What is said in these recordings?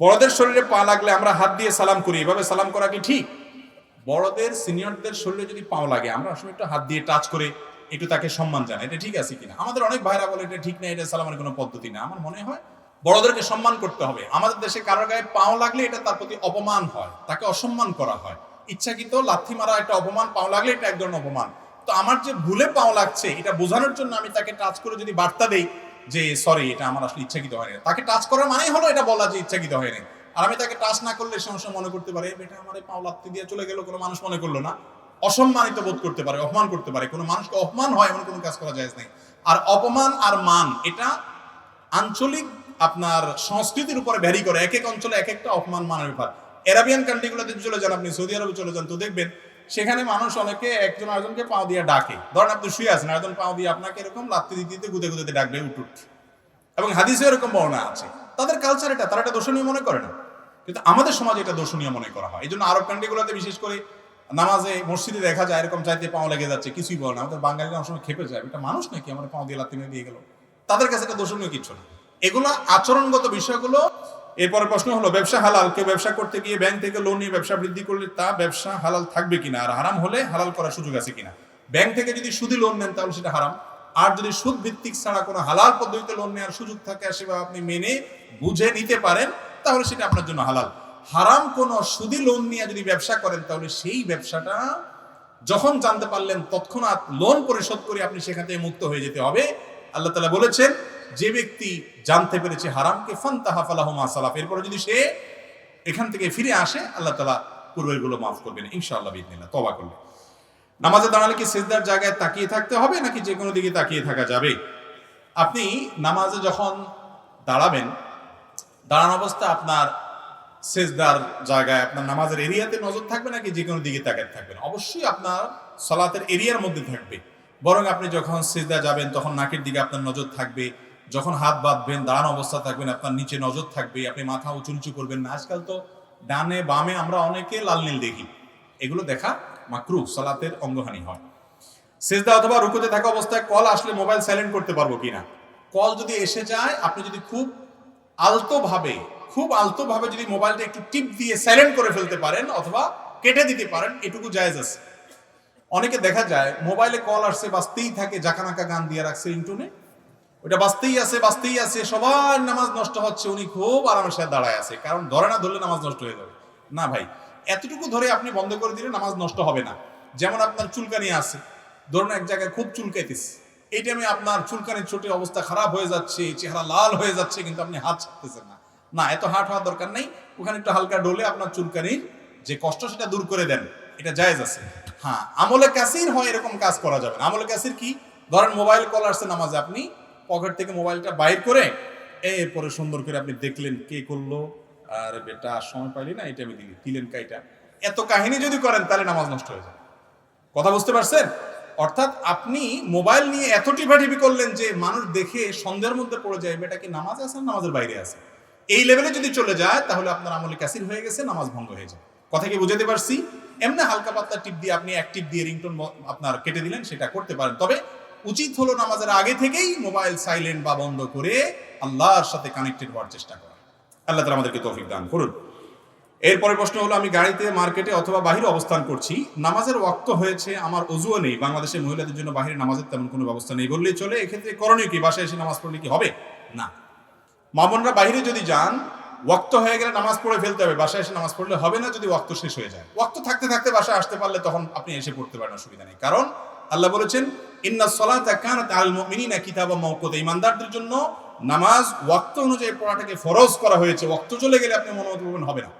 বড়দের শরীরে পা লাগলে আমরা হাত দিয়ে সালাম করি। এভাবে সালাম করা কি ঠিক? বড়দের, সিনিয়রদের শরীরে যদি পাও লাগে, আমরা আসলে একটু হাত দিয়ে টাচ করে একটু তাকে সম্মান জানাই। এটা ঠিক আছে কিনা? আমাদের অনেক ভাইরা বলে, এটা ঠিক না, এটা সালামের কোনো পদ্ধতি না। আমার মনে হয় বড়দেরকে সম্মান করতে হবে। আমাদের দেশে কারোর গায়ে পাও লাগলে এটা তার প্রতি অপমান হয়, তাকে অসম্মান করা হয়। ইচ্ছাকৃত লাথি মারা একটা অপমান, পাও লাগলে এটা এক ধরনের অপমান। তো আমার যে ভুলে পাও লাগছে, এটা বোঝানোর জন্য আমি তাকে টাচ করে যদি বার্তা দেই যে, সরি, এটা আমার আসলে ইচ্ছাকৃত হয়নি। তাকে টাচ করার মানেই হলো এটা বলা যে, ইচ্ছাকৃত হয়নি। আর আমি তাকে টাচ না করলে সে সময় মনে করতে পারে এটা আমার পাও দিয়ে চলে গেল, কোনো মানুষ মনে করল না। অসম্মানিত বোধ করতে পারে, অপমান করতে পারে, কোনো মানুষকে অপমান হয় এমন কোনো কাজ করা যায় নাই। আর অপমান আর মান, এটা আঞ্চলিক আপনার সংস্কৃতির উপরে ভ্যারি করে, এক এক অঞ্চলে এক একটা অপমান মানের ব্যাপার। এরাবিয়ান কান্ট্রিগুলোতে চলে যান আপনি, সৌদি আরবে চলে যান, তো দেখবেন সেখানে মানুষ অনেকে একজন আরেকজনকে পাও দিয়ে ডাকে। ধরেন আপনি শুয়ে আছেন একজন পাও দিয়ে আপনাকে এরকম লাত্তি দিতে দিতে গুদে গুদে ডাকবে, উঠ উঠ। এবং হাদিসে এরকম বর্ণনা আছে। তাদের কালচার এটা, তারা এটা দর্শনীয় মনে করে না। কিন্তু আমাদের সমাজে এটা দর্শনীয় মনে করা হয়। এই জন্য আরব কান্ট্রিগুলোতে বিশেষ করে নামাজে, মসজিদে দেখা যায়, এরকম চাইতে পাও লেগে যাচ্ছে, কিছুই বলে না। আমাদের বাঙালিরা অনেক সময় খেপে যায়। এটা মানুষ নাকি আমার পাও দিয়ে লাত্তি মেরে দিয়ে গেল? তাদের কাছে এটা দর্শনীয় কিছু না। এগুলো আচরণগত বিষয়গুলো এরপরে প্রশ্ন হলো, ব্যবসা হালাল? কেউ ব্যবসা করতে গিয়ে ব্যাংক থেকে লোন নিয়ে ব্যবসা বৃদ্ধি করলে তা ব্যবসা হালাল থাকবে কিনা? আর হারাম হলে হালাল করার সুযোগ আছে কিনা? ব্যাংক থেকে যদি সুদি লোন নেন, তাহলে সেটা হারাম। আর যদি সুদ ভিত্তিক ছাড়া কোনো হালাল পদ্ধতিতে লোন নেওয়ার সুযোগ থাকে সেবা আপনি মেনে বুঝে নিতে পারেন, তাহলে সেটা আপনার জন্য হালাল। হারাম কোন সুদি লোন নিয়ে যদি ব্যবসা করেন, তাহলে সেই ব্যবসাটা যখন জানতে পারলেন, তৎক্ষণাৎ লোন পরিশোধ করে আপনি সেখান থেকে মুক্ত হয়ে যেতে হবে। আল্লাহ তালা বলেছেন যে ব্যক্তি জানতে পেরেছে হারামকে, ফান্তাহা ফালাহুমা সালাফ, এরপরে যদি সে এখান থেকে ফিরে আসে, আল্লাহ তালা পূর্বেরগুলো মাফ করবেন, ইনশাআল্লাহ বিদিনিল্লাহ তবা করলে। নামাজে দাঁড়ালে কি সেজদার জায়গায় তাকিয়ে থাকতে হবে, নাকি যে কোনো দিকে তাকিয়ে থাকা যাবে? আপনি নামাজে যখন দাঁড়াবেন, দাঁড়ানো অবস্থা আপনার সেজদার জায়গায়, আপনার নামাজের এরিয়াতে নজর থাকবে, নাকি যে কোনো দিকে তাকাতে থাকবেন অবশ্যই আপনার সলাতের এরিয়ার মধ্যে থাকবে। বরং আপনি যখন সেজদা যাবেন, তখন নাকের দিকে আপনার নজর থাকবে যখন হাত বাঁধবেন, দাঁড়ানো অবস্থা থাকবেন, আপনার নিচে নজর থাকবে, আপনি মাথা উঁচু নিচু করবেন না। আজকাল তো ডানে বামে আমরা অনেকে লাল নীল দেখি। এগুলো দেখা মাকরু, সলাতের অঙ্গহানি হয়। সেজদা অথবা রুকুতে থাকা অবস্থায় কল আসলে মোবাইল সাইলেন্ট করতে পারব কিনা? কল যদি এসে যায়, আপনি যদি খুব আলতো ভাবে খুব আলতো ভাবে যদি মোবাইলটা একটু টিপ দিয়ে সাইলেন্ট করে ফেলতে পারেন অথবা কেটে দিতে পারেন, এটুকু জায়েজ আছে। অনেকে দেখা যায়, মোবাইলে কল আসছে, বাজতেই থাকে, জাকানাকা গান দিয়ে রাখছে, ইন্টুনে। ওটা বাঁচতেই আছে বাঁচতেই আছে, সবার নামাজ নষ্ট হচ্ছে, উনি খুব আরামের সাথে দাঁড়ায় আছে। কারণ ধরে না ধরলে নামাজ নষ্ট হয়ে যাবে। না ভাই, এতটুকু ধরে আপনি বন্ধ করে দিলে নামাজ নষ্ট হবে না। যেমন আপনার চুলকানি আছে, ধরুন এক জায়গায় খুব চুলকাইতেছে। এই টাইমে আপনার চুলকানির ছোটের অবস্থা খারাপ হয়ে যাচ্ছে, চেহারা লাল হয়ে যাচ্ছে, কিন্তু আপনি হাত ছাড়তেছেন না। না, এত হাট হওয়ার দরকার নেই। ওখানে একটু হালকা ডলে আপনার চুলকানির যে কষ্ট, সেটা দূর করে দেন। এটা জায়েজ আছে। হ্যাঁ আমলে ক্যাসির হয়, এরকম কাজ করা যাবে আমলে কাসির কি? ধরেন মোবাইল কল আসছে নামাজে আপনি পকেট থেকে মোবাইলটা বাইর করে এরপরে সুন্দর করে আপনি দেখলেন কে করল। আর বেটা সময় পাইলি না, এটা আমি দিলি। দিলেন কাইটা এত কাহিনী যদি করেন, তাহলে নামাজ নষ্ট হয়ে যায় কথা বুঝতে পারছেন? অর্থাৎ আপনি মোবাইল নিয়ে এত টিপাটিপি করলেন যে মানুষ দেখে সন্দেহের মধ্যে পড়ে যায়, বেটা কি নামাজ আছে নামাজের বাইরে আছে? এই লেভেলে যদি চলে যায়, তাহলে আপনার আমলে কাসির হয়ে গেছে, নামাজ ভঙ্গ হয়ে যায় কথা কি বুঝাতে পারছি? এমনি হালকা পাতলা টিপ দিয়ে আপনি এক টিপ দিয়ে রিংটোন আপনার কেটে দিলেন, সেটা করতে পারেন। তবে উচিত হলো নামাজের আগে থেকেই মোবাইল সাইলেন্ট বা বন্ধ করে আল্লাহর সাথে কানেক্টেড হওয়ার চেষ্টা করা। আল্লাহ তালা আমাদেরকে তৌফিক দান করুন। এরপরে প্রশ্ন হলো, আমি গাড়িতে, মার্কেটে অথবা বাহিরে অবস্থান করছি, নামাজের ওয়াক্ত হয়েছে, আমার অজুও নেই, বাংলাদেশের মহিলাদের জন্য বাহিরে নামাজের তেমন কোনো ব্যবস্থা নেই বললেই চলে, এক্ষেত্রে করণীয় কি? বাসায় এসে নামাজ পড়লে কি হবে? না। মামনরা বাহিরে যদি যান, ওয়াক্ত হয়ে গেলে নামাজ পড়ে ফেলতে হবে, বাসায় এসে নামাজ পড়লে হবে না যদি ওয়াক্ত শেষ হয়ে যায়। ওয়াক্ত থাকতে থাকতে বাসায় আসতে পারলে তখন আপনি এসে পড়তে পারেন, অসুবিধা নেই। কারণ আল্লাহ বলেছেন, ইন্না সলাতা কানাত আল মুমিনিনা কিতাবা মাওকুতা ইমানদারদের জন্য নামাজ ওয়াক্ত অনুযায়ী পড়াটাকে ফরজ করা হয়েছে। ওয়াক্ত চলে গেলে আপনি মনোমত করবেন, হবে না।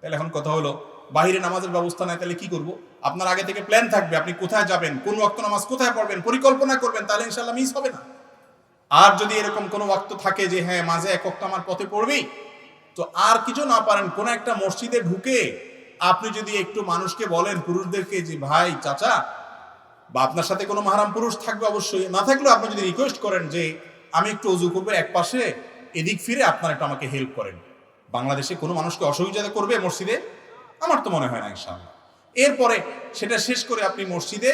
তাহলে এখন কথা হলো, বাহিরে নামাজের ব্যবস্থা নাই, তাহলে কি করব? আপনার আগে থেকে প্ল্যান থাকবে, আপনি কোথায় যাবেন, কোন ওয়াক্ত নামাজ কোথায় পড়বেন, পরিকল্পনা করবেন, তাহলে ইনশাল্লাহ মিস হবে না। আর যদি এরকম কোনো ওয়াক্ত থাকে যে হ্যাঁ মাঝে এক ওয়াক্ত আমার পথে পড়বেই, তো আর কিছু না পারেন, কোন একটা মসজিদে ঢুকে আপনি যদি একটু মানুষকে বলেন, পুরুষদেরকে যে, ভাই, চাচা বা আপনার সাথে কোনো মাহারাম পুরুষ থাকবে অবশ্যই। না থাকলেও আপনি যদি রিকোয়েস্ট করেন যে আমি একটু অজু করব এক পাশে, এদিক ফিরে আপনার একটু আমাকে হেল্প করেন। বাংলাদেশে কোনো মানুষকে অসুবিধা করবে মসজিদে? আমার তো মনে হয় না ইনশাআল্লাহ। এরপরে সেটা শেষ করে আপনি মসজিদে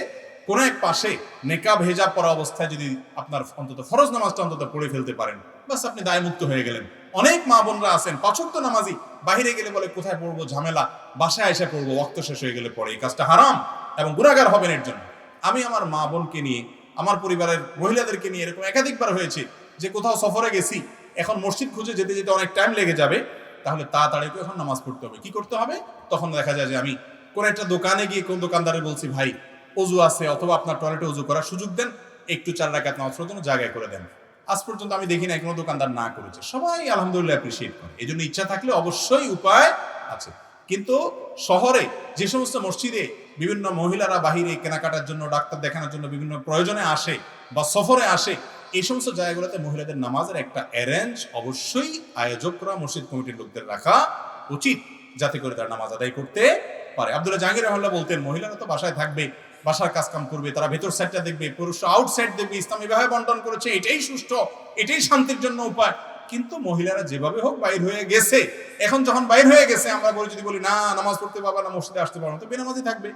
কোনো এক পাশে নেকাব, হেজাব পরা অবস্থায় যদি আপনার অন্তত ফরজ নামাজটা অন্তত পড়ে ফেলতে পারেন, বাস আপনি দায়মুক্ত হয়ে গেলেন। অনেক মা বোনরা আছেন পাচক নামাজি, বাইরে গেলে বলে, কোথায় পড়ব? ঝামেলা, বাসায় এসে পড়ব অক্ত শেষ হয়ে গেলে পরে এই কাজটা হারাম এবং গুণাগার হবেন এর জন্য। আমি আমার মা বোনকে নিয়ে, আমার পরিবারের মহিলাদেরকে নিয়ে এরকম একাধিকবার হয়েছে যে কোথাও সফরে গেছি, এখন মসজিদ খুঁজে যেতে যেতে অনেক টাইম লেগে যাবে, তাহলে তাড়াতাড়ি এখন নামাজ পড়তে হবে। কি করতে হবে? তখন দেখা যায় যে আমি কোন একটা দোকানে গিয়ে কোন দোকানদারে বলছি, ভাই, অজু আছে অথবা আপনার টয়লেটে অজু করার সুযোগ দেন, একটু চার রাখাত নামাজ পড়ার জন্য জায়গায় করে দেন। আজ পর্যন্ত আমি দেখি না কোনো দোকানদার না করেছে। সবাই আলহামদুলিল্লাহ অ্যাপ্রিসিয়েট করে। এই জন্য ইচ্ছা থাকলে অবশ্যই উপায় আছে। কিন্তু শহরে যে সমস্ত মসজিদে বিভিন্ন মহিলারা বাহিরে কেনাকাটার জন্য, ডাক্তার দেখানোর জন্য বিভিন্ন প্রয়োজনে আসে বা সফরে আসে, এই সমস্ত জায়গাগুলোতে মহিলাদের নামাজের একটা অ্যারেঞ্জ অবশ্যই আয়োজকরা, মসজিদ কমিটির লোকদের রাখা উচিত যাতে করে তারা নামাজ আদায় করতে পারে। আব্দুল্লাহ জাহাঙ্গীর রহল্লা বলতেন, মহিলারা তো বাসায় থাকবে, বাসার কাজ কাম করবে, তারা ভেতর সাইডটা দেখবে, পুরুষ আউটসাইড দেখবে, ইসলাম এভাবে বন্টন করেছে, এটাই সুষ্ঠু, এটাই শান্তির জন্য উপায়। কিন্তু মহিলারা যেভাবে হোক বাইর হয়ে গেছে। এখন যখন বাইর হয়ে গেছে, আমরা বলি যদি বলি, না, নামাজ পড়তে পারবা না মসজিদে আসতে পারব তো বেনামাজি থাকবে।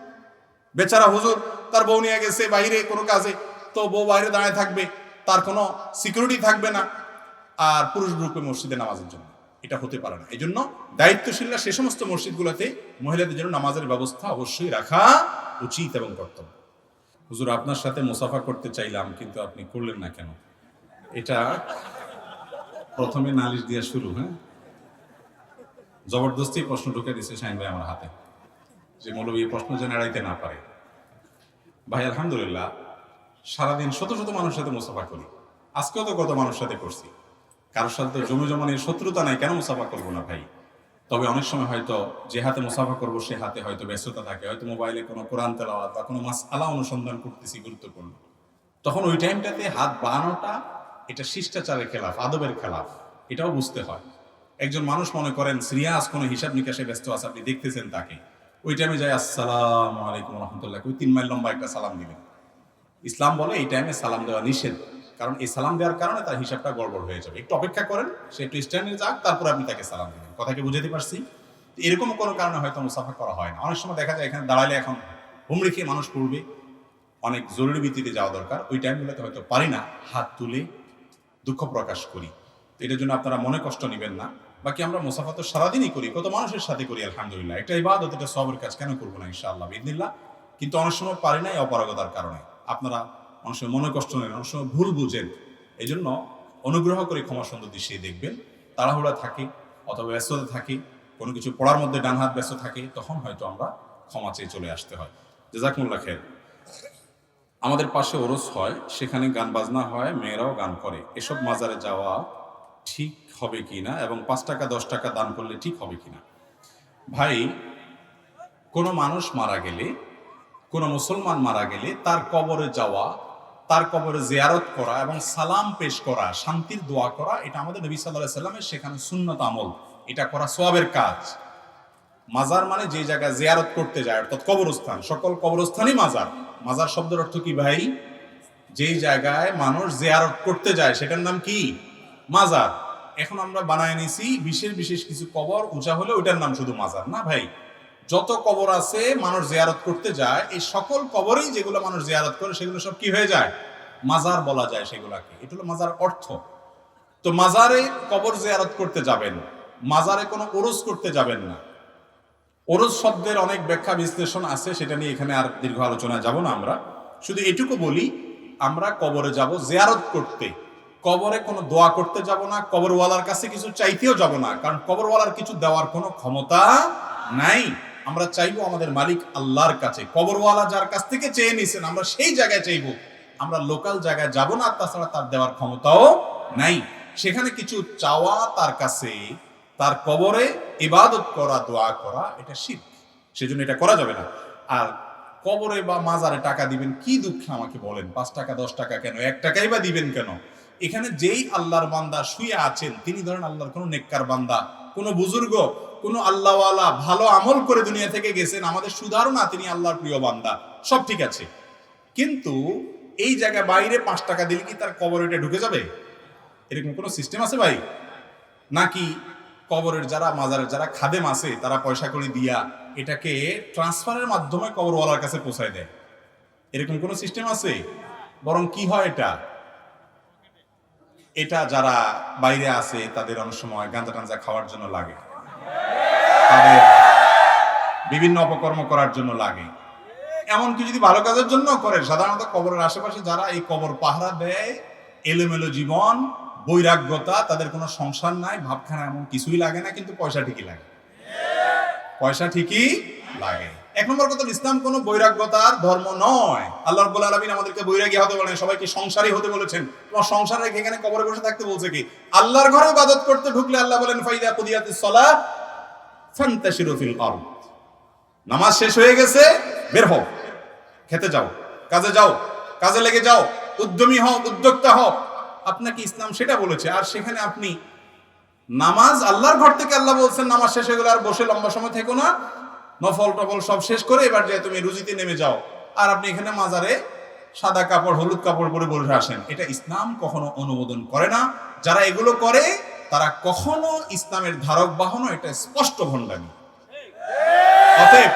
বেচারা হুজুর, তার বউ নিয়ে গেছে বাইরে কোনো কাজে, তো বউ বাইরে দাঁড়ায় থাকবে। তার কোনো সিকিউরিটি থাকবে না। আর পুরুষ গ্রুপে মসজিদে নামাজের জন্য। এটা হতে পারে না। এই জন্য দায়িত্বশীলরা সে সমস্ত মসজিদগুলোতে মহিলাদের জন্য নামাজের ব্যবস্থা অবশ্যই রাখা উচিত এবং কর্তব্য। হুজুর, আপনার সাথে মুসাফা করতে চাইলাম, কিন্তু আপনি করলেন না কেন? এটা প্রথমে নালিশ দিয়া শুরু হ্যাঁ? জবরদস্তি প্রশ্ন ঢুকে দিছে শাহিন ভাই আমার হাতে, যে মৌলবী প্রশ্ন যেন এড়াইতে না পারে। ভাই, আলহামদুলিল্লাহ, সারাদিন শত শত মানুষের সাথে মুসাফা করি। আজকেও তো কত মানুষের সাথে করছি। কারোর সাথে তো জমি জমা নিয়ে শত্রুতা নাই, কেন মুসাফা করব না ভাই? তবে অনেক সময় হয়তো যে হাতে মুসাফা করব, সে হাতে হয়তো ব্যস্ততা থাকে। হয়তো মোবাইলে কোনো কোরআন তেলাওয়াত বা কোনো মাস আলা অনুসন্ধান করতেছি গুরুত্বপূর্ণ। তখন ওই টাইমটাতে হাত বাড়ানোটা এটা শিষ্টাচারের খেলাফ, আদবের খেলাফ, এটাও বুঝতে হয়। একজন মানুষ মনে করেন, সিরিয়াস, কোনো হিসাব নিকাশে ব্যস্ত আছে, আপনি দেখতেছেন তাকে। ওই টাইমে যায়, আসসালাম আলাইকুম রহমতুল্লাহ ওই তিন মাইল লম্বা একটা সালাম দিলেন। ইসলাম বলে, এই টাইমে সালাম দেওয়া নিষেধ। কারণ এই সালাম দেওয়ার কারণে তার হিসাবটা গড়বড় হয়ে যাবে। একটু অপেক্ষা করেন, সে একটু স্ট্যান্ডে যাক, তারপর আপনি তাকে সালাম দিবেন। কথাকে বুঝাতে পারছি? এরকম কোনো কারণে হয়তো মুসাফা করা হয় না। অনেক সময় দেখা যায়, এখানে দাঁড়ালে এখন হুমড়ি খেয়ে মানুষ পড়বে। অনেক জরুরি ভিত্তিতে যাওয়া দরকার। ওই টাইমগুলোতে হয়তো পারি না হাত তুলে দুঃখ প্রকাশ করি। তো এটার জন্য আপনারা মনে কষ্ট নেবেন না। বাকি আমরা মুসাফা তো সারাদিনই করি, কত মানুষের সাথে করি, আলহামদুলিল্লাহ। একটা ইবাদত এটা সবের কাজ কেন করব না, ইনশাআল্লাহ বিদিল্লাহ কিন্তু অনেক সময় পারি না এই অপারগতার কারণে। আপনারা অনেক সময় মনে কষ্ট নেন অনেক সময় ভুল বুঝেন। এই জন্য অনুগ্রহ করে ক্ষমা সুন্দর দৃশ্যে দেখবেন। তাড়াহুড়া থাকে, অথবা ব্যস্ততা থাকে, কোনো কিছু পড়ার মধ্যে ডান হাত ব্যস্ত থাকে, তখন হয়তো আমরা ক্ষমা চেয়ে চলে আসতে হয়। জেজাকুল্লা খের আমাদের পাশে ওরস হয়, সেখানে গান বাজনা হয়, মেয়েরাও গান করে। এসব মাজারে যাওয়া ঠিক হবে কি না এবং পাঁচ টাকা, দশ টাকা দান করলে ঠিক হবে কি না ভাই, কোনো মানুষ মারা গেলে, কোনো মুসলমান মারা গেলে তার কবরে যাওয়া, তার কবরে জিয়ারত করা এবং সালাম পেশ করা, শান্তির দোয়া করা, এটা আমাদের নবী সাল্লাহ সাল্লামের সেখানে সুন্নত আমল। এটা করা সোয়াবের কাজ। মাজার মানে যে জায়গায় জিয়ারত করতে যায়, অর্থাৎ কবরস্থান। সকল কবরস্থানই মাজার। মাজার শব্দের অর্থ কি ভাই? যেই জায়গায় মানুষ জিয়ারত করতে যায়, সেটার নাম কি? মাজার। এখন আমরা বানায় নিছি বিশেষ বিশেষ কিছু কবর, উঁচা হলে ওইটার নাম শুধু মাজার। না ভাই? যত কবর আছে, মানুষ জিয়ারত করতে যায়, এই সকল কবরেই যেগুলো মানুষ জিয়ারত করে, সেগুলো সব কি হয়ে যায়? মাজার বলা যায় সেগুলাকে। এটা হলো মাজার অর্থ। তো মাজারে কবর জিয়ারত করতে যাবেন। মাজারে কোনো ওরস করতে যাবেন না। ওরস শব্দের অনেক ব্যাখ্যা বিশ্লেষণ আছে, সেটা নিয়ে এখানে আর দীর্ঘ আলোচনা যাব না আমরা। শুধু এটুকু বলি, আমরা কবরে যাব জিয়ারত করতে। কবরে কোনো দোয়া করতে যাব না, কবরওয়ালার কাছে কিছু চাইতেও যাব না, কারণ কবরওয়ালার কিছু দেওয়ার কোনো ক্ষমতা নাই। আমরা চাইব আমাদের মালিক আল্লাহর কাছে, কবরওয়ালা যার কাছ থেকে চেয়ে নিছেন, আমরা সেই জায়গায় চাইব। আমরা লোকাল জায়গায় যাব না, তাছাড়া তার দেওয়ার ক্ষমতাও নাই। সেখানে কিছু চাওয়া তার কাছে তার কবরে ইবাদত করা, দোয়া করা, এটা শিখ সেজন্য এটা করা যাবে না। আর কবরে বা মাজারে টাকা দিবেন, কি দুঃখে আমাকে বলেন? পাঁচ টাকা, দশ টাকা কেন? এক টাকাই বা দিবেন কেন? এখানে যেই আল্লাহর বান্দা শুয়ে আছেন, তিনি ধরেন আল্লাহর কোনো নেককার বান্দা, কোনো বুজুর্গ, কোনো আল্লাহওয়ালা ভালো আমল করে দুনিয়া থেকে গেছেন, আমাদের সুধারও না, তিনি আল্লাহর প্রিয় বান্দা। সব ঠিক আছে। কিন্তু এই জায়গায় বাইরে পাঁচ টাকা দিলে কি তার কবর এটা ঢুকে যাবে? এরকম কোনো সিস্টেম আছে ভাই? নাকি কবরের যারা, মাজারের যারা খাদেম আছে, তারা পয়সা করে দিয়া এটাকে ট্রান্সফারের মাধ্যমে কবরওয়ালার কাছে পৌঁছায় দেয়। এরকম কোনো সিস্টেম আছে? বরং কি হয় এটা? এটা যারা বাইরে আছে, তাদের অনেক সময় গাঁজা টাঞ্জা খাওয়ার জন্য লাগে। তাদের বিভিন্ন অপকর্ম করার জন্য লাগে। এমনকি যদি ভালো কাজের জন্য করে সাধারণত কবরের আশেপাশে যারা এই কবর পাহারা দেয়, এলোমেলো জীবন বৈরাগ্যতা, তাদের কোনো সংসার নাই, ভাবখানা এমন কিছুই লাগে না, কিন্তু পয়সা ঠিকই লাগে। পয়সা ঠিকই লাগে। এক নম্বর কথা ইসলাম কোনো বৈরাগ্যতার ধর্ম নয়। আল্লাহ রাব্বুল আলামিন আমাদেরকে বৈরাগী হতে বলেন, সবাইকে সংসারী হতে বলেছেন। তোমার সংসার রেখে এখানে কবরে বসে থাকতে বলছে কি? আল্লাহর ঘরে ইবাদত করতে ঢুকলে আল্লাহ বলেন, ফাইদা কুদিয়াতিস সালাহ ফান্তাশিরু ফিল আরদ। নামাজ শেষ হয়ে গেছে, বের হও। খেতে যাও, কাজে যাও, কাজে লেগে যাও, উদ্যমী হও, উদ্যোক্তা হও। আপনাকে ইসলাম সেটা বলেছে। আর সেখানে আপনি নামাজ, আল্লাহর ঘর থেকে আল্লাহ বলছেন, নামাজ শেষ হয়ে গেলে আর বসে লম্বা সময় থেকো না। নফল টফল সব শেষ করে এবার যে তুমি রুজিতে নেমে যাও। আর আপনি এখানে মাজারে সাদা কাপড়, হলুদ কাপড় পরে বসে আসেন। এটা ইসলাম কখনো অনুমোদন করে না। যারা এগুলো করে, তারা কখনো ইসলামের ধারক বাহনও এটা স্পষ্ট ভণ্ডামি। অতএব,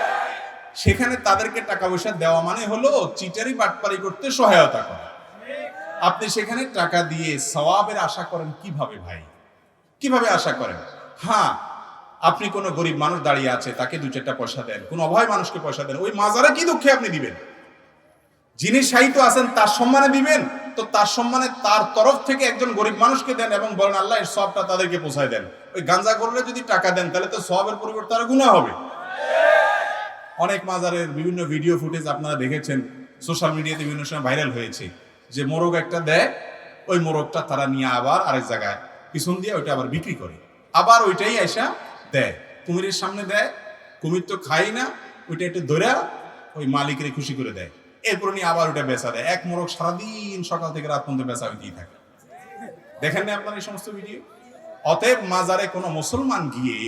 সেখানে তাদেরকে টাকা পয়সা দেওয়া মানে হলো চিটারি বাটপারি করতে সহায়তা করা। আপনি সেখানে টাকা দিয়ে সওয়াবের আশা করেন কীভাবে ভাই? কীভাবে আশা করেন? হ্যাঁ আপনি কোনো গরিব মানুষ দাঁড়িয়ে আছে, তাকে দু চারটা পয়সা দেন। কোন অভয় মানুষকে পয়সা দেন। ওই মাজারে কি দুঃখে আপনি দিবেন? যিনি সাহিত্য আছেন, তার সম্মানে দিবেন। তো তার সম্মানে তার তরফ থেকে একজন গরিব মানুষকে দেন এবং বলেন, আল্লাহ সবটা তাদেরকে পোষায় দেন। ওই গাঞ্জা করলে যদি টাকা দেন, তাহলে তো সবের পরিবর্তে আরও গুণা হবে। অনেক মাজারের বিভিন্ন ভিডিও ফুটেজ আপনারা দেখেছেন। সোশ্যাল মিডিয়াতে বিভিন্ন সময় ভাইরাল হয়েছে। যে মোরগ একটা দেয়, ওই মোরগটা তারা নিয়ে আবার আরেক জায়গায়, পিছন দিয়ে ওইটা আবার বিক্রি করে। আবার ওইটাই এসা দেয়। কুমিরের সামনে দেয়, কুমির তো খাই না, ওইটা একটু ধরে ওই মালিকের খুশি করে দেয়। এরপর নিয়ে আবার ওইটা বেচা দেয়। এক মোরগ সারাদিন সকাল থেকে রাত পর্যন্ত বেচা হইতেই থাকে। দেখেন না আপনার এই সমস্ত ভিডিও? অতএব মাজারে কোনো মুসলমান গিয়ে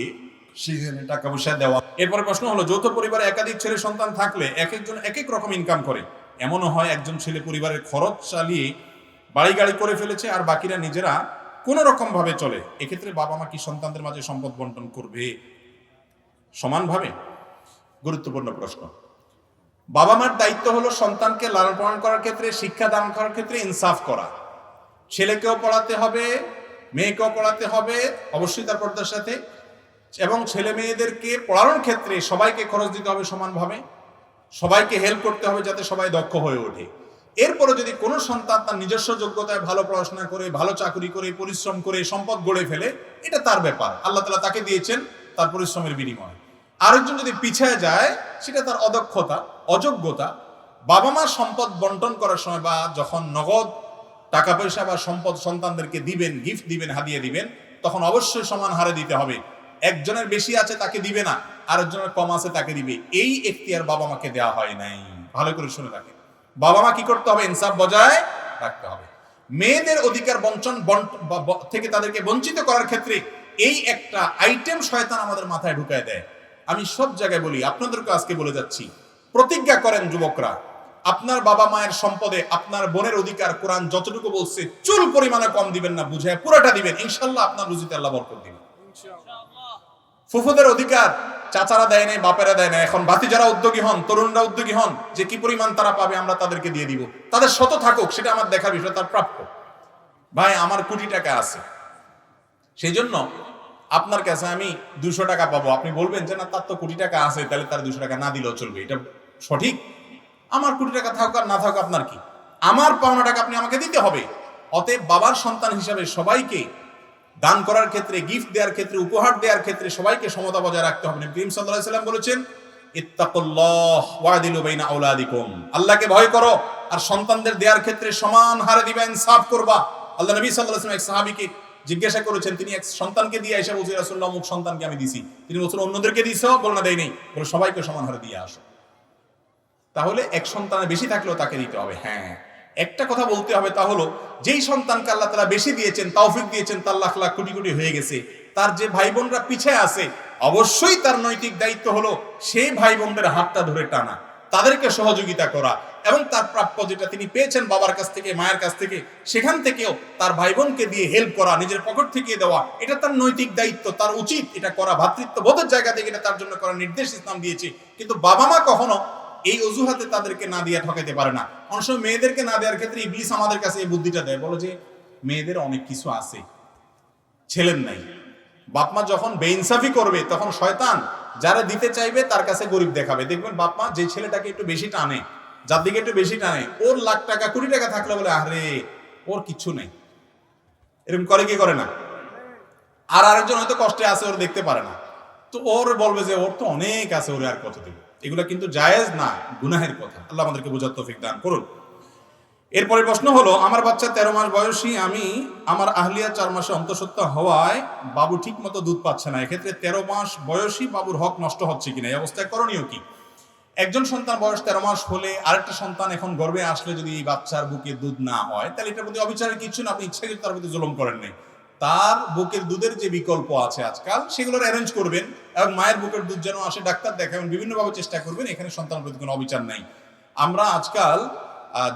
সেখানে টাকা পয়সা দেওয়া এরপরে প্রশ্ন হলো, যৌথ পরিবারে একাধিক ছেলে সন্তান থাকলে এক একজন এক এক রকম ইনকাম করে। এমনও হয় একজন ছেলে পরিবারের খরচ চালিয়ে বাড়ি গাড়ি করে ফেলেছে আর বাকিরা নিজেরা কোনো রকম ভাবে চলে। এক্ষেত্রে বাবা মা কি সন্তানদের মাঝে সম্পদ বন্টন করবে? সমানভাবে গুরুত্বপূর্ণ প্রশ্ন। বাবা মার দায়িত্ব হলো সন্তানকে লালন পালন করার ক্ষেত্রে, শিক্ষা দান করার ক্ষেত্রে ইনসাফ করা। ছেলেকেও পড়াতে হবে, মেয়েকেও পড়াতে হবে, অবশ্যই তার পর্দার সাথে। এবং ছেলে মেয়েদেরকে পড়ানোর ক্ষেত্রে সবাইকে খরচ দিতে হবে সমানভাবে। সবাইকে হেল্প করতে হবে যাতে সবাই দক্ষ হয়ে ওঠে। এরপরে যদি কোনো সন্তান তার নিজস্ব যোগ্যতায় ভালো পড়াশোনা করে, ভালো চাকরি করে, পরিশ্রম করে, সম্পদ গড়ে ফেলে, এটা তার ব্যাপার। আল্লাহ তালা তাকে দিয়েছেন তার পরিশ্রমের বিনিময়ে। আরেকজন যদি পিছিয়ে যায়, সেটা তার অদক্ষতা, অযোগ্যতা। বাবা মার সম্পদ বন্টন করার সময় বা যখন নগদ টাকা পয়সা বা সম্পদ সন্তানদেরকে দিবেন গিফট দিবেন, হাদিয়ে দিবেন, তখন অবশ্যই সমান হারে দিতে হবে। একজনের বেশি আছে তাকে দিবে না। আরেকজনের কম আছে তাকে দিবে। এই এখতিয়ার বাবা মাকে দেওয়া হয় নাই। ভালো করে শুনে রাখেন। বাবা মা কি করতে হবে? ইনসাফ বজায় রাখতে হবে। মেয়েদের অধিকার বঞ্চন থেকে তাদেরকে বঞ্চিত করার ক্ষেত্রে এই একটা আইটেম শয়তান আমাদের মাথায় ঢুকায় দেয়। আমি সব জায়গায় বলি আপনাদেরকে আজকে বলে যাচ্ছি প্রতিজ্ঞা করেন যুবকরা। আপনার বাবা মায়ের সম্পদে আপনার বোনের অধিকার কোরআন যতটুকু বলছে চুল পরিমাণে কম দিবেন না বুঝে পুরোটা দিবেন। ইনশাল্লাহ আপনার রুজিতে আল্লাহ বরকত দিবেন। ফুফুদের অধিকার চাচারা দেয় নাই, বাপেরা দেয় না এখন বাতি যারা উদ্যোগী হন, তরুণরা উদ্যোগী হন, যে কি পরিমাণ তারা পাবে আমরা তাদেরকে দিয়ে দিব। তাদের শত থাকুক, সেটা আমার দেখার বিষয়, তার প্রাপ্য। ভাই, আমার কোটি টাকা আছে। সেই জন্য আপনার কাছে আমি দুশো টাকা পাবো। আপনি বলবেন যে, না, তার তো কোটি টাকা আছে, তাহলে তার দুশো টাকা না দিলেও চলবে। এটা সঠিক। আমার কোটি টাকা থাকুক আর না থাকুক, আপনার কি? আমার পাওনা টাকা আপনি আমাকে দিতে হবে। অতএব বাবার সন্তান হিসাবে সবাইকে দান করার ক্ষেত্রে গিফট দেওয়ার ক্ষেত্রে, উপহার দেওয়ার ক্ষেত্রে সবাইকে সমতা বজায় রাখতে হবে। নবী করিম সাল্লাল্লাহু আলাইহি বলেছেন, ইত্তাকুল্লাহ ওয়াদিলু বাইনা আওলাদিকুম। আল্লাহকে ভয় করো, আর সন্তানদের দেওয়ার ক্ষেত্রে সমান হারে দিবেন সাফ করবা। আল্লাহ নবী সাল্লাল্লাহু ওয়াসাল্লাম এক সাহাবীকে জিজ্ঞাসা করেছেন, তিনি এক সন্তানকে দিয়ে এসে বলছেন, রাসূলুল্লাহ মুখ সন্তানকে আমি দিছি। তিনি বলছেন, অন্যদেরকে দিছো? বল না, দেই নেই। বলে, সবাইকে সমান হারে দিয়ে আসো। তাহলে এক সন্তানের বেশি থাকলেও তাকে দিতে হবে। হ্যাঁ একটা কথা বলতে হবে তা হলো, যেই সন্তানকে আল্লাহ তালা বেশি দিয়েছেন, তৌফিক দিয়েছেন, তার লাখ লাখ কোটি কোটি হয়ে গেছে, তার যে ভাই বোনরা পিছিয়ে আছে, অবশ্যই তার নৈতিক দায়িত্ব হলো সেই ভাই বোনদের হাতটা ধরে টানা, তাদেরকে সহযোগিতা করা এবং তার প্রাপ্য যেটা তিনি পেয়েছেন বাবার কাছ থেকে, মায়ের কাছ থেকে, সেখান থেকেও তার ভাই বোনকে দিয়ে হেল্প করা, নিজের পকেট থেকে দেওয়া, এটা তার নৈতিক দায়িত্ব, তার উচিত এটা করা ভাতৃত্ব বোধের জায়গা থেকে এটা তার জন্য করার নির্দেশ ইসলাম দিয়েছে, কিন্তু বাবা মা কখনো এই অজুহাতে তাদেরকে না দিয়ে ঠকাইতে পারে না। অনেক সময় মেয়েদেরকে না দেওয়ার ক্ষেত্রে ইবলিস আমাদের কাছে এই বুদ্ধিটা দেয়, বলো যে মেয়েদের অনেক কিছু আছে, ছেলের নাই। বাপমা যখন বেইনসাফি করবে, তখন শয়তান যারা দিতে চাইবে তার কাছে গরিব দেখাবে। দেখবেন বাপমা যে ছেলেটাকে একটু বেশি টানে, যার দিকে একটু বেশি টানে, ওর লাখ টাকা কোটি টাকা থাকলে বলে, আরে, ওর কিচ্ছু নেই। এরকম করে কি করে না? আর আরেকজন হয়তো কষ্টে আছে, ওর দেখতে পারে না। তো ওর বলবে যে, ওর তো অনেক আছে, ওর আর কত দেবে এগুলো কিন্তু জায়েজ না, গুনাহের কথা। আল্লাহ আমাদেরকে বোঝার তৌফিক দান করুন। এরপরে প্রশ্ন হলো, আমার বাচ্চা তেরো মাস বয়সী, আমি আমার আহলিয়া চার মাসে অন্তঃসত্ত্বা হওয়ায় বাবু ঠিক মতো দুধ পাচ্ছে না। এক্ষেত্রে তেরো মাস বয়সী বাবুর হক নষ্ট হচ্ছে কিনা, এই অবস্থায় করণীয় কি? একজন সন্তান বয়স তেরো মাস হলে আরেকটা সন্তান এখন গর্ভে আসলে যদি বাচ্চার বুকে দুধ না হয়, তাহলে এটার প্রতি অবিচারের কিছু না, আপনি ইচ্ছা তার প্রতি জুলুম করেন নাই। তার বুকের দুধের যে বিকল্প আছে আজকাল, সেগুলোর অ্যারেঞ্জ করবেন এবং মায়ের বুকের দুধ যেন আসে ডাক্তার দেখাবেন, বিভিন্নভাবে চেষ্টা করবেন, এখানে সন্তানের প্রতি কোনো অবিচার নাই। আমরা আজকাল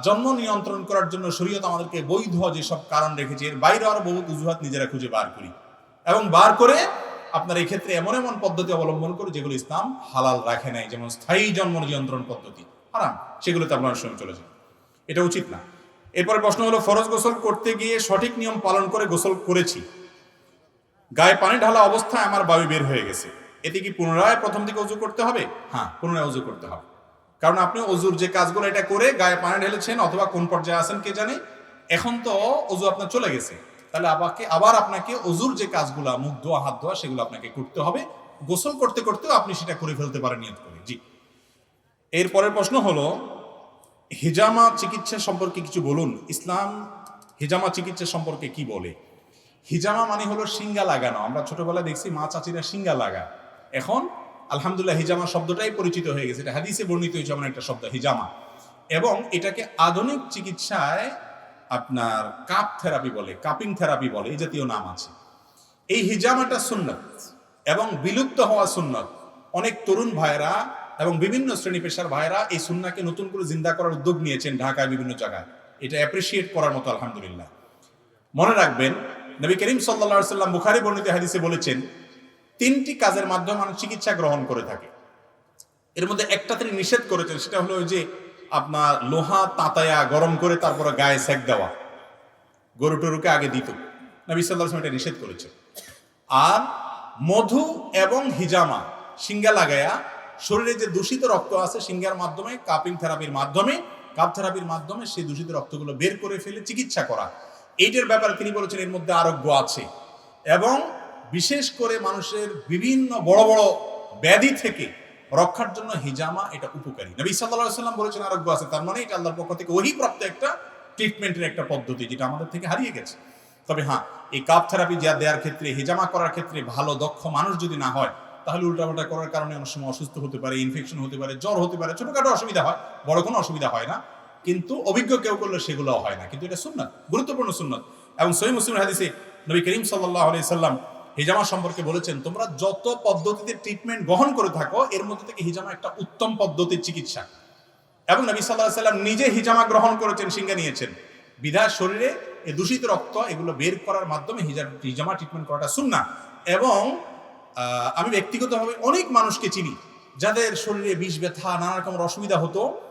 জন্ম নিয়ন্ত্রণ করার জন্য শরীয়ত আমাদেরকে বৈধ যেসব কারণ রেখেছে, এর বাইরে আরও বহু অজুহাত নিজেরা খুঁজে বার করি। এবং বার করে আপনার এই ক্ষেত্রে এমন এমন পদ্ধতি অবলম্বন করে যেগুলো ইসলাম হালাল রাখে নাই, যেমন স্থায়ী জন্ম নিয়ন্ত্রণ পদ্ধতি। হারাম, সেগুলোতে আপনার সঙ্গে চলে যান। এটা উচিত না। এরপরে প্রশ্ন হলো, ফরজ গোসল করতে গিয়ে সঠিক নিয়ম পালন করে গোসল করেছি। গায়ে পানি ঢালা অবস্থায় আমার বায়ু বের হয়ে গেছে। এতে কি পুনরায় প্রথম দিকে অজু করতে হবে? হ্যাঁ পুনরায় অজু করতে হবে। কারণ আপনি অজুর যে কাজগুলো এটা করে গায়ে পানি ঢেলেছেন অথবা কোন পর্যায়ে আছেন কে জানে, এখন তো অজু আপনার চলে গেছে। তাহলে আবাকে, আবার আপনাকে অজুর যে কাজগুলো, মুখ ধোয়া, হাত ধোয়া, সেগুলো আপনাকে করতে হবে। গোসল করতে করতেও আপনি সেটা করে ফেলতে পারেন নিয়ত করে। জি। এরপরের প্রশ্ন হলো হিজামা চিকিৎসা সম্পর্কে কিছু বলুন। ইসলাম হিজামা চিকিৎসা সম্পর্কে কি বলে? হিজামা মানে হলো সিঙ্গা লাগানো। আমরা ছোটবেলায় দেখছি মা চাচিরা সিঙ্গা লাগা। এখন আলহামদুলিল্লাহ হিজামা শব্দটাই পরিচিত হয়ে গেছে। এটা হাদিসে বর্ণিত হয়েছে এমন একটা শব্দ, হিজামা। এবং এটাকে আধুনিক চিকিৎসায় আপনার কাপ থেরাপি বলে, কাপিং থেরাপি বলে, এই জাতীয় নাম আছে। এই হিজামাটা সুন্নত এবং বিলুপ্ত হওয়া সুন্নত। অনেক তরুণ ভাইরা এবং বিভিন্ন শ্রেণি পেশার ভাইরা এই সুন্নাকে নতুন করে জিন্দা করার উদ্যোগ নিয়েছেন ঢাকায় বিভিন্ন জায়গায়। এটা অ্যাপ্রিসিয়েট করার মতো আলহামদুলিল্লাহ। মনে রাখবেন, নবী করিম সাল্লা সাল্লাম বুখারি বর্ণিত হাদিসে বলেছেন, তিনটি কাজের মাধ্যমে মানুষ চিকিৎসা গ্রহণ করে থাকে। এর মধ্যে একটা তিনি নিষেধ করেছেন, সেটা হলো যে আপনার লোহা তাতায়া গরম করে তারপরে গায়ে সেক দেওয়া। গরু টরুকে আগে দিত। নবী সাল্লাহ এটা নিষেধ করেছে আর মধু এবং হিজামা, সিঙ্গা লাগায়া শরীরে যে দূষিত রক্ত আছে সিঙ্গার মাধ্যমে, কাপিং থেরাপির মাধ্যমে, কাপ থেরাপির মাধ্যমে সেই দূষিত রক্তগুলো বের করে ফেলে চিকিৎসা করা। এইটার ব্যাপারে তিনি বলেছেন, এর মধ্যে আরোগ্য আছে। এবং বিশেষ করে মানুষের বিভিন্ন বড় বড় ব্যাধি থেকে রক্ষার জন্য হিজামা এটা উপকারী। নবী সাল্লাম বলেছেন, আরোগ্য আছে। তার মানে এটা আল্লাহর পক্ষ থেকে ওই প্রাপ্ত একটা ট্রিটমেন্টের একটা পদ্ধতি, যেটা আমাদের থেকে হারিয়ে গেছে। তবে হ্যাঁ এই কাপ থেরাপি যা দেওয়ার ক্ষেত্রে, হিজামা করার ক্ষেত্রে ভালো, দক্ষ মানুষ যদি না হয় তাহলে উল্টাপাল্টা করার কারণে অনেক সময় অসুস্থ হতে পারে ইনফেকশন হতে পারে, জ্বর হতে পারে, ছোটখাটো অসুবিধা হয়, বড় কোনো অসুবিধা হয় না। কিন্তু অভিজ্ঞ কেউ করলে সেগুলো হয় না। কিন্তু এটা সুন্নত, গুরুত্বপূর্ণ সুন্নত। এবং সহি মুসলিম হাদিসে নবী করিম সাল্লাহ আলি সাল্লাম হিজামা সম্পর্কে বলেছেন, তোমরা যত পদ্ধতিতে ট্রিটমেন্ট গ্রহণ করে থাকো, এর মধ্যে থেকে হিজামা একটা উত্তম পদ্ধতির চিকিৎসা। এবং নবী সাল্লাহ সাল্লাম নিজে হিজামা গ্রহণ করেছেন সিঙ্গা নিয়েছেন। বিধার শরীরে দূষিত রক্ত এগুলো বের করার মাধ্যমে হিজা- হিজামা ট্রিটমেন্ট করাটা সুন্না এবং আমি ব্যক্তিগতভাবে অনেক মানুষকে চিনি, যাদের শরীরে বিষ, ব্যথা নানা রকমের অসুবিধা হতো।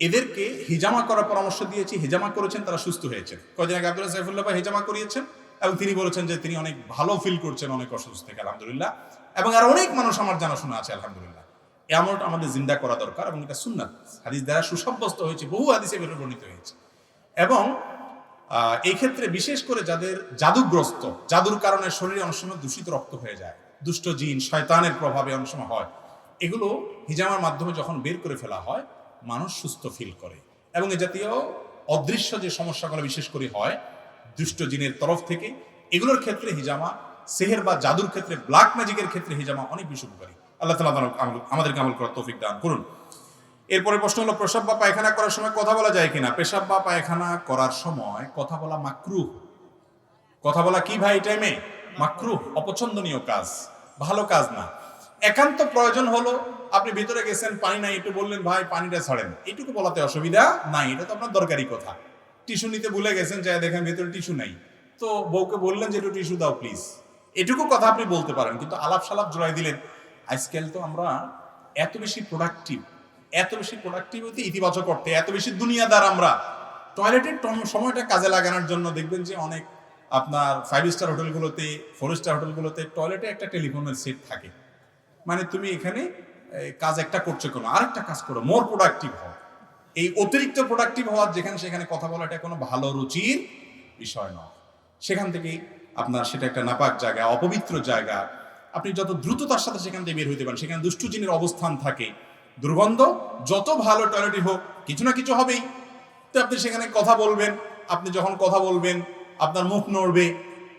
এদেরকে হিজামা করার পরামর্শ দিয়েছি, হেজামা করেছেন, তারা সুস্থ হয়েছেন। কয়দিন আগে আব্দুল্লাহ সাইফুল্লাহ হিজামা করিয়েছেন এবং তিনি বলেছেন যে তিনি অনেক ভালো ফিল করছেন, অনেক অসুস্থ থেকে, আলহামদুলিল্লাহ। এবং আর অনেক মানুষ আমার জানাশোনা আছে, আলহামদুলিল্লাহ। এই আমলটা আমাদের জিন্দা করা দরকার এবং এটা সুন্নাত। হাদিস দ্বারা সুসাব্যস্ত হয়েছে, বহু হাদিসে বের বর্ণিত হয়েছে। এবং এই ক্ষেত্রে বিশেষ করে যাদের জাদুগ্রস্ত, জাদুর কারণে শরীরে অনেক সময় দূষিত রক্ত হয়ে যায়, দুষ্ট জিন, শয়তানের প্রভাবে অনেক সময় হয়। এগুলো হিজামার মাধ্যমে যখন বের করে ফেলা হয়, মানুষ সুস্থ ফিল করে। এবং এ জাতীয় অদৃশ্য যে সমস্যাগুলো বিশেষ করে হয়, দুষ্ট জিনের তরফ থেকে, এগুলোর ক্ষেত্রে হিজামা সেহের বা জাদুর ক্ষেত্রে ব্ল্যাক ম্যাজিকের ক্ষেত্রে হিজামা অনেক বেশি উপকারী। আল্লাহ তালা আমাদেরকে আমল করার তৌফিক দান করুন। এরপরে প্রশ্ন হলো, প্রসাব বা পায়খানা করার সময় কথা বলা যায় কিনা? পেশাব বা পায়খানা করার সময় কথা বলা মাকরু কথা বলা কি ভাই টাইমে মাকরু অপছন্দনীয় কাজ, ভালো কাজ না। একান্ত প্রয়োজন হলো, আপনি ভিতরে গেছেন, পানি নাই, একটু বললেন, ভাই, পানিটা ছাড়েন। এটুকু বলাতে অসুবিধা নাই, এটা তো আপনার দরকারি কথা। টিস্যু নিতে ভুলে গেছেন, যাই দেখেন ভিতরে টিস্যু নাই। তো বউকে বললেন যে, একটু টিস্যু দাও, প্লিজ। এটুকু কথা আপনি বলতে পারেন, কিন্তু আলাপ সালাপ জোড়াই দিলেন। আজকাল তো আমরা এত বেশি প্রোডাক্টিভ এত বেশি প্রোডাক্টিভ হতে ইতিবাচক অর্থে এত বেশি দুনিয়াদার আমরা। টয়লেটের সময়টা কাজে লাগানোর জন্য দেখবেন যে অনেক আপনার ফাইভ স্টার হোটেলগুলোতে ফোর স্টার হোটেলগুলোতে টয়লেটে একটা টেলিফোনের সেট থাকে। মানে তুমি এখানে কাজ একটা করছ কোনো? আরেকটা কাজ করো মোর প্রোডাক্টিভ হও। এই অতিরিক্ত প্রোডাক্টিভ হওয়ার যেখানে সেখানে কথা বলাটা কোনো ভালো রুচির বিষয় নয়। সেখান থেকে আপনার সেটা একটা নাপাক জায়গা, অপবিত্র জায়গা। আপনি যত দ্রুততার সাথে সেখান থেকে বের হইতে পারেন, সেখানে দুষ্টু জিনের অবস্থান থাকে। দুর্গন্ধ, যত ভালো টয়লেটই হোক, কিছু না কিছু হবেই। তো আপনি সেখানে কথা বলবেন, আপনি যখন কথা বলবেন, আপনার মুখ নড়বে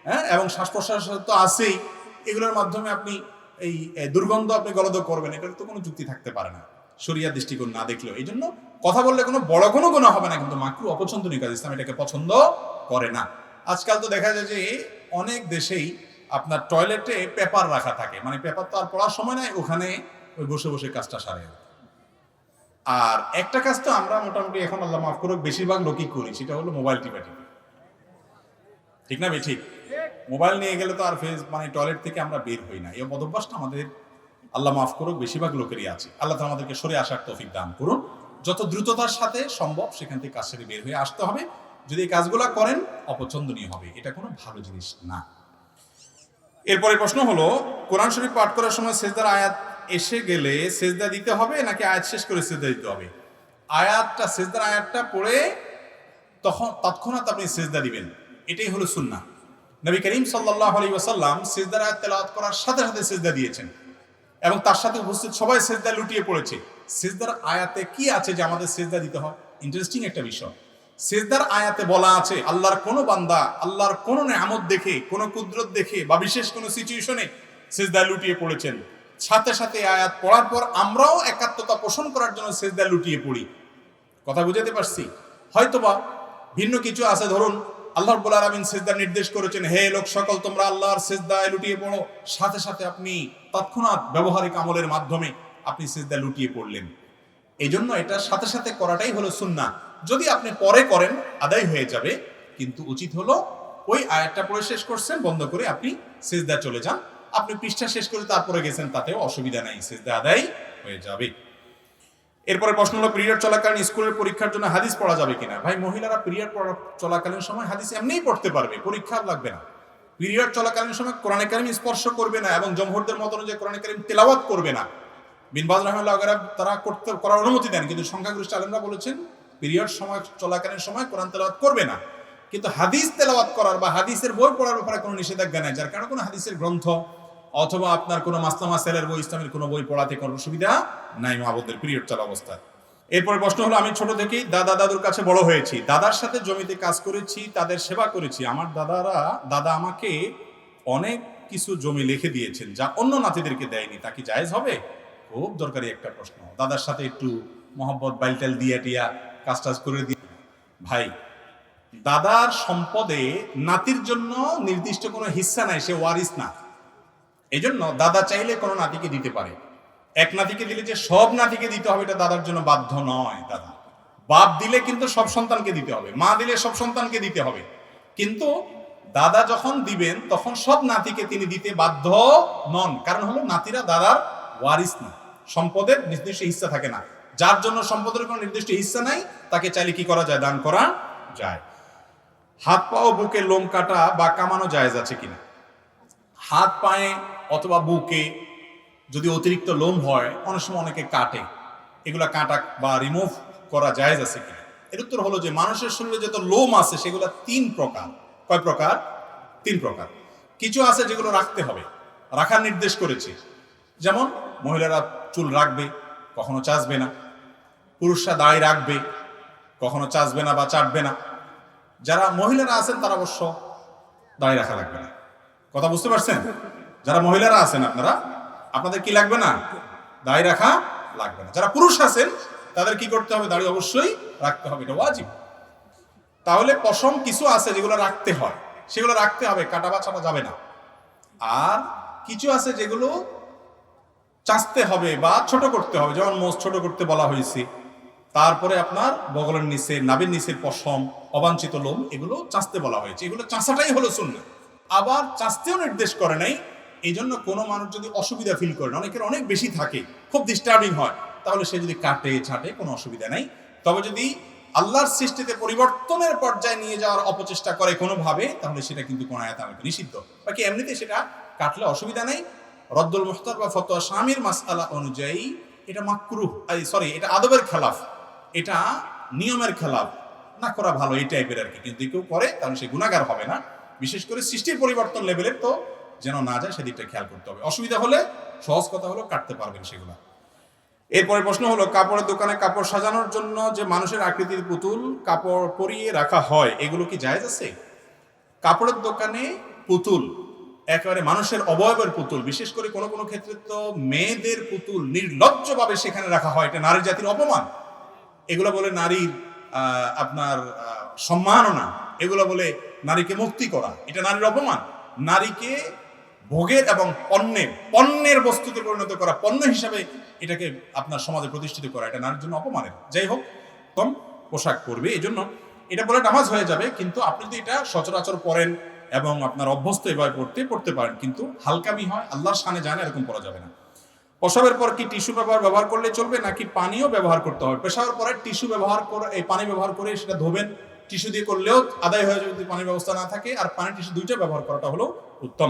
হ্যাঁ? এবং শ্বাস প্রশ্বাস তো আছেই। এগুলোর মাধ্যমে আপনি এই দুর্গন্ধ আপনি গলদ করবেন, এটার তো কোনো যুক্তি থাকতে পারে না। শরিয়া দৃষ্টিকোণ না দেখলেও। এই জন্য কথা বললে কোনো বড় কোনো গুণা হবে না, কিন্তু মাকরু অপছন্দনীয় কাজ। ইসলাম এটাকে পছন্দ করে না। আজকাল তো দেখা যায় যে অনেক দেশেই আপনার টয়লেটে পেপার রাখা থাকে। মানে পেপার তো আর পড়ার সময় নাই, ওখানে ওই বসে বসে কাজটা সারে। আর একটা কাজ তো আমরা মোটামুটি এখন আল্লাহ মাফ করুক, বেশিরভাগ লোকই করি, সেটা হলো মোবাইল টিপা টিপি। ঠিক না ঠিক। মোবাইল নিয়ে গেলে তো আর ফেস মানে টয়লেট থেকে আমরা বের হই না। এই বদভ্যাসটা আমাদের আল্লাহ মাফ করুক, বেশিরভাগ লোকেরই আছে। আল্লাহ তাআলা আমাদেরকে সরে আসার তৌফিক দান করুন। যত দ্রুততার সাথে সম্ভব সেখান থেকে কাজ সেরে বের হয়ে আসতে হবে। যদি এই কাজগুলো করেন, অপছন্দনীয় হবে। এটা কোনো ভালো জিনিস না। এরপরে প্রশ্ন হলো, কোরআন শরীফ পাঠ করার সময় সেজদার আয়াত এসে গেলে সেজদা দিতে হবে নাকি আয়াত শেষ করে সেজদা দিতে হবে? আয়াতটা, সেজদার আয়াতটা পড়ে তখন তৎক্ষণাৎ আপনি সেজদা দিবেন। এটাই হলো সুন্না নবী করিম সাল্লাল্লাহু আলাইহি ওয়াসাল্লাম সেজদার আয়াত তেলাওয়াত করার সাথে সাথে সেজদা দিয়েছেন। এবং তার সাথে উপস্থিত সবাই সেজদা লুটিয়ে পড়েছে। সেজদার আয়াতে কি আছে যে আমাদের সেজদা দিতে হয়? ইন্টারেস্টিং একটা বিষয়। সেজদার আয়াতে বলা আছে, আল্লাহর কোনো বান্দা, আল্লাহর কোনো নেয়ামত দেখে, কোনো কুদরত দেখে বা বিশেষ কোনো সিচুয়েশনে সেজদা লুটিয়ে পড়েছেন। সাথে সাথে আয়াত পড়ার পর আমরাও একাত্মতা পোষণ করার জন্য সেজদা লুটিয়ে পড়ি। কথা বুঝাতে পারছি? হয়তোবা ভিন্ন কিছু আছে, ধরুন আল্লাহ রব্বুল আলামিন সেজদা নির্দেশ করেছেন, হে লোক সকল, তোমরা আল্লাহর সেজদায় লুটিয়ে পড়ো। সাথে সাথে আপনি তৎক্ষণাৎ ব্যবহারিক আমলের মাধ্যমে আপনি সেজদা লুটিয়ে পড়লেন। এই জন্য এটা সাথে সাথে করাটাই হলো সুন্না যদি আপনি পরে করেন, আদায় হয়ে যাবে। কিন্তু উচিত হলো ওই আয়াতটা পড়ে শেষ করছেন, বন্ধ করে আপনি সেজদা চলে যান। আপনি পৃষ্ঠা শেষ করে তারপরে গেছেন তাতেও অসুবিধা নাই, সেজদা আদায় হয়ে যাবে। এরপরে প্রশ্ন হলো, পিরিয়ড চলাকালীন স্কুলের পরীক্ষার জন্য হাদিস পড়া যাবে কিনা? ভাই, মহিলারা পিরিয়ড পড়া, চলাকালীন সময় হাদিস এমনিই পড়তে পারবে, পরীক্ষা লাগবে না। পিরিয়ড চলাকালীন সময় কোরআনে কারিম স্পর্শ করবে না এবং জমহরদের মত অনুযায়ী কোরআনে কারিম তেলাওয়াত করবে না। বিনবাজ রহমাল্লাহ তারা করতে, করার অনুমতি দেন, কিন্তু সংখ্যাগরিষ্ঠ আলেমরা বলেছেন, পিরিয়ড সময়, চলাকালীন সময় কোরআন তেলাওয়াত করবে না। কিন্তু হাদিস তেলাওয়াত করার বা হাদিসের বই পড়ার ব্যাপারে কোনো নিষেধাজ্ঞা নেই, যার কারণে কোনো হাদিসের গ্রন্থ অথবা আপনার কোনো মাসলামা সেলের বই, ইসলামের কোনো বই পড়াতে কোনো অসুবিধা নাই মাহবুদের পিরিয়ড চলা অবস্থায়। এরপরে প্রশ্ন হলো, আমি ছোট থেকেই দাদা দাদুর কাছে বড় হয়েছি। দাদার সাথে জমিতে কাজ করেছি, তাদের সেবা করেছি। আমার দাদারা, দাদা আমাকে অনেক কিছু জমি লিখে দিয়েছেন, যা অন্য নাতিদেরকে দেয়নি। তা কি জায়েজ হবে? খুব দরকারি একটা প্রশ্ন। দাদার সাথে একটু মোহাম্মদ বাইলটাল দিয়া টিয়া কাজ টাজ করে দিয়ে ভাই, দাদার সম্পদে নাতির জন্য নির্দিষ্ট কোনো হিস্সা নাই, সে ওয়ারিস না। এই জন্য দাদা চাইলে কোনো নাতিকে দিতে পারে। এক নাতিকে দিলে যে সব নাতিকে দিতে হবে, এটা দাদার জন্য বাধ্য নয় দাদা। বাপ দিলে কিন্তু সব সন্তানকে দিতে হবে, মা দিলে সব সন্তানকে দিতে হবে। কিন্তু দাদা যখন দিবেন, তখন সব নাতিকে তিনি দিতে বাধ্য নন। কারণ হলো নাতিরা দাদার ওয়ারিস না, সম্পদের নির্দিষ্ট হিস্সা থাকে না। যার জন্য সম্পদের কোনো নির্দিষ্ট হিস্সা নাই, তাকে চাইলে কি করা যায়? দান করা যায়। হাত পা ও বুকে লোম কাটা বা কামানো জায়েজ আছে কিনা? হাত পায়ে অথবা বুকে যদি অতিরিক্ত লোম হয়, অনেক সময় অনেকে কাটে। এগুলা কাটা বা রিমুভ করা জায়েজ আছে কিনা? এর উত্তর হলো যে মানুষের শরীরে যত লোম আছে, সেগুলো তিন প্রকার। কয় প্রকার? তিন প্রকার। কিছু আছে যেগুলো রাখতে হবে। রাখার নির্দেশ করেছে। যেমন মহিলারা চুল রাখবে, কখনো চাচবে না। পুরুষরা দাড়ি রাখবে, কখনো চাচবে না বা চাটবে না। যারা মহিলারা আছেন, তারা অবশ্য দাঁড়িয়ে রাখা লাগবে না। কথা বুঝতে পারছেন? যারা মহিলারা আছেন আপনারা, আপনাদের কি লাগবে না? দাড়ি রাখা লাগবে না। যারা পুরুষ আছেন, তাদের কি করতে হবে? দাড়ি অবশ্যই রাখতে হবে, এটা ওয়াজিব। তাহলে পশম কিছু আছে যেগুলো রাখতে হয়। সেগুলো রাখতে হবে, কাটা বা ছাড়া যাবে না। আর কিছু আছে যেগুলো চাচতে হবে বা ছোট করতে হবে, যেমন মোষ ছোট করতে বলা হয়েছে। তারপরে আপনার বগলের নিচে নাবির নিচের পশম, অবাঞ্ছিত লোম, এগুলো চাচতে বলা হয়েছে। এগুলো চাষাটাই হলো শূন্য আবার চাচতেও নির্দেশ করে নাই এই জন্য কোনো মানুষ যদি অসুবিধা ফিল করেন অনেকের অনেক বেশি থাকে, খুব ডিস্টার্বিং হয়, তাহলে সে যদি কাটে, ছাটে, কোনো অসুবিধা নাই। তবে যদি আল্লাহর সৃষ্টিতে পরিবর্তনের পর্যায়ে নিয়ে যাওয়ার অপচেষ্টা করে কোনোভাবে, তাহলে সেটা কিন্তু কোন আয়াত আমাকে নিষিদ্ধ। বাকি এমনিতে সেটা কাটলে অসুবিধা নেই। রদ্দুল মুখতার বা ফতোয়া স্বামীর মাসআলা অনুযায়ী এটা মাকরুহ সরি এটা আদবের খেলাফ। এটা নিয়মের খেলাফ। না করা ভালো, এই টাইপের আর কি। কিন্তু কেউ করে, তাহলে সে গুণাগার হবে না। বিশেষ করে সৃষ্টির পরিবর্তন লেভেলের তো যেন না যায় সেদিকটা খেয়াল করতে হবে। অসুবিধা হলে সহজ কথা হলো কাটতে পারবেন সেগুলো। এরপরে প্রশ্ন হলো, কাপড়ের দোকানে কাপড় সাজানোর জন্য যে মানুষের আকৃতির পুতুল কাপড় পরিয়ে রাখা হয়, এগুলো কি জায়েজ আছে? কাপড়ের দোকানে পুতুল, একেবারে মানুষের অবয়বের পুতুল, বিশেষ করে কোনো কোনো ক্ষেত্রে তো মেয়েদের পুতুল নির্লজ্জভাবে সেখানে রাখা হয়, এটা নারী জাতির অপমান। এগুলো বলে নারীর আপনার সম্মাননা, এগুলো বলে নারীকে মুক্তি করা, এটা নারীর অপমান। নারীকে ভোগের এবং পণ্যের পণ্যের বস্তুতে পরিণত করা পণ্য হিসাবে এটাকে আপনার সমাজে প্রতিষ্ঠিত করা, এটা নারীর জন্য অপমানের। যাই হোক কম পোশাক পরবে এই জন্য এটা বলে নামাজ হয়ে যাবে, কিন্তু আপনি যদি এটা সচরাচর পড়েন এবং আপনার অভ্যস্ত এভাবে পড়তে পড়তে পারেন, কিন্তু হালকামি হয়, আল্লাহর সানে জানে এরকম পড়া যাবে না। প্রসবের পর কি টিস্যু ব্যবহার ব্যবহার করলে চলবে, নাকি পানিও ব্যবহার করতে হবে? পেশাবের পরে টিস্যু ব্যবহার করে, এই পানি ব্যবহার করে সেটা ধোবেন টিস্যু দিয়ে করলেও আদায় হয়ে যদি পানির ব্যবস্থা না থাকে, আর পানি টিস্যু দুইটা ব্যবহার করাটা হলো উত্তম।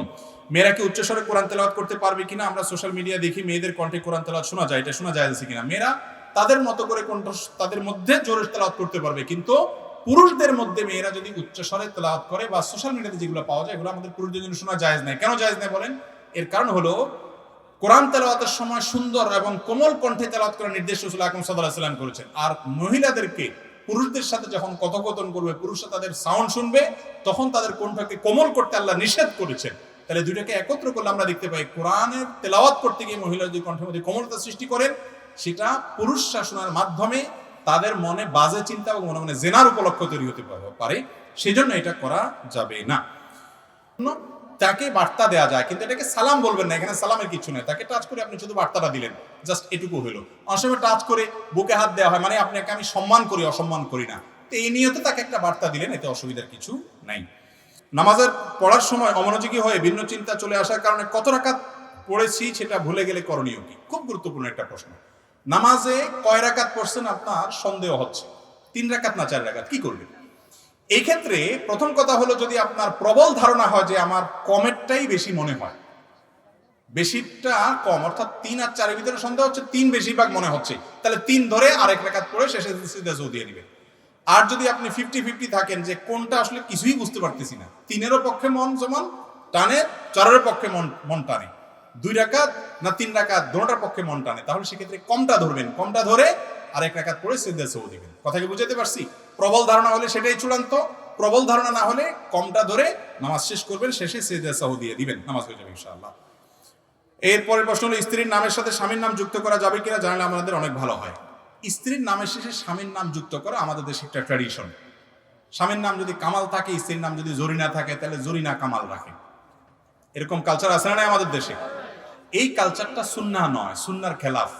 মেয়েরা কি উচ্চস্বরে কোরআন তেলাওয়াত করতে পারবে কিনা আমরা সোশ্যাল মিডিয়া দেখি, মেয়েদের কণ্ঠে কোরআন তেলাওয়াত শোনা যায়, এটা শোনা যায় কিনা? মেয়েরা তাদের মতো করে কণ্ঠ, তাদের মধ্যে জোরে তেলাওয়াত করতে পারবে, কিন্তু পুরুষদের মধ্যে মেয়েরা যদি উচ্চস্বরে তেলাওয়াত করে বা সোশ্যাল মিডিয়াতে যেগুলো পাওয়া যায়, এগুলো আমাদের পুরুষদের জন্য শোনা যায় নাই। কেন যায় নাই বলেন? এর কারণ হলো কোরআন তেলাওয়াতের সময় সুন্দর এবং কোমল কণ্ঠে তেলাওয়াত করার নির্দেশ রসুল আকরম সাল্লাহ সাল্লাম করেছেন। আর মহিলাদেরকে পুরুষদের সাথে যখন কথোপকথন করবে, পুরুষরা তাদের সাউন্ড শুনবে, তখন তাদের কণ্ঠকে কোমল করতে আল্লাহ নিষেধ করেছেন। তাহলে দুইটাকে একত্র করলে আমরা দেখতে পাই, কোরআনের তেলাওয়াত করতে গিয়ে মহিলা যদি কণ্ঠের মধ্যে কোমলতা সৃষ্টি করেন, সেটা পুরুষ শাসনের মাধ্যমে তাদের মনে বাজে চিন্তা এবং মনে মনে জেনার উপলক্ষ তৈরি হতে পারে। সেই জন্য এটা করা যাবে না। তাকে বার্তা দেওয়া যায়, কিন্তু এটাকে সালাম বলবেন না, এখানে সালামের কিছু নেই। তাকে টাচ করে আপনি শুধু বার্তাটা দিলেন জাস্ট এটুকু হলো অনেক সময় টাচ করে বুকে হাত দেওয়া হয় মানে আপনাকে আমি সম্মান করি, অসম্মান করি না। তো এই নিয়তে তাকে একটা বার্তা দিলেন, এতে অসুবিধার কিছু নাই। নামাজের পড়ার সময় অমনোযোগী হয়ে ভিন্ন চিন্তা চলে আসার কারণে কত রাকাত পড়েছি সেটা ভুলে গেলে করণীয় কি? খুব গুরুত্বপূর্ণ একটা প্রশ্ন। নামাজে কয় রাকাত পড়ছেন আপনার? সন্দেহ হচ্ছে। তিন রাকাত না চার রাকাত? কি করবেন? এই ক্ষেত্রে প্রথম কথা হলো যদি আপনার প্রবল ধারণা হয় যে আমার কমেরটাই বেশি মনে হয়, বেশিটা কম, অর্থাৎ তিন আর চারের ভিতরে সন্দেহ হচ্ছে, তিন বেশিরভাগ মনে হচ্ছে, তাহলে তিন ধরে আরেক রেখাত পড়ে শেষে সিধা জো দিয়ে দিবেন আর যদি আপনি ফিফটি ফিফটি থাকেন যে কোনটা আসলে কিছুই বুঝতে পারতেছি না, তিনেরও পক্ষে মন সমান, টানে চারের পক্ষে মন মন টানে। দুই রাকাত না তিন রাকাত দোনোটার পক্ষে মন টানে। তাহলে সেক্ষেত্রে কমটা ধরবেন, কমটা ধরে আরেক রাকাত পড়ে সিদ্ধা সৌ দিবেন। কথা কি বুঝাতে পারছি? প্রবল ধারণা হলে সেটাই চূড়ান্ত, প্রবল ধারণা না হলে কমটা ধরে নামাজ শেষ করবেন, শেষে সিদ্ধা সাহু দিয়ে দিবেন, নামাজ হয়ে যাবে ইনশাআল্লাহ। এরপরের প্রশ্ন হলো, স্ত্রীর নামের সাথে স্বামীর নাম যুক্ত করা যাবে কিনা জানলে আমাদের অনেক ভালো হয়। স্ত্রীর নামের শেষে স্বামীর নাম যুক্ত করা আমাদের দেশে একটা ট্র্যাডিশন স্বামীর নাম যদি কামাল থাকে, স্ত্রীর নাম যদি জরিনা থাকে, তাহলে জরিনা কামাল রাখে। এরকম কালচার আছে না আমাদের দেশে? এই কালচারটা সুন্না নয় সুন্নার খেলাফ।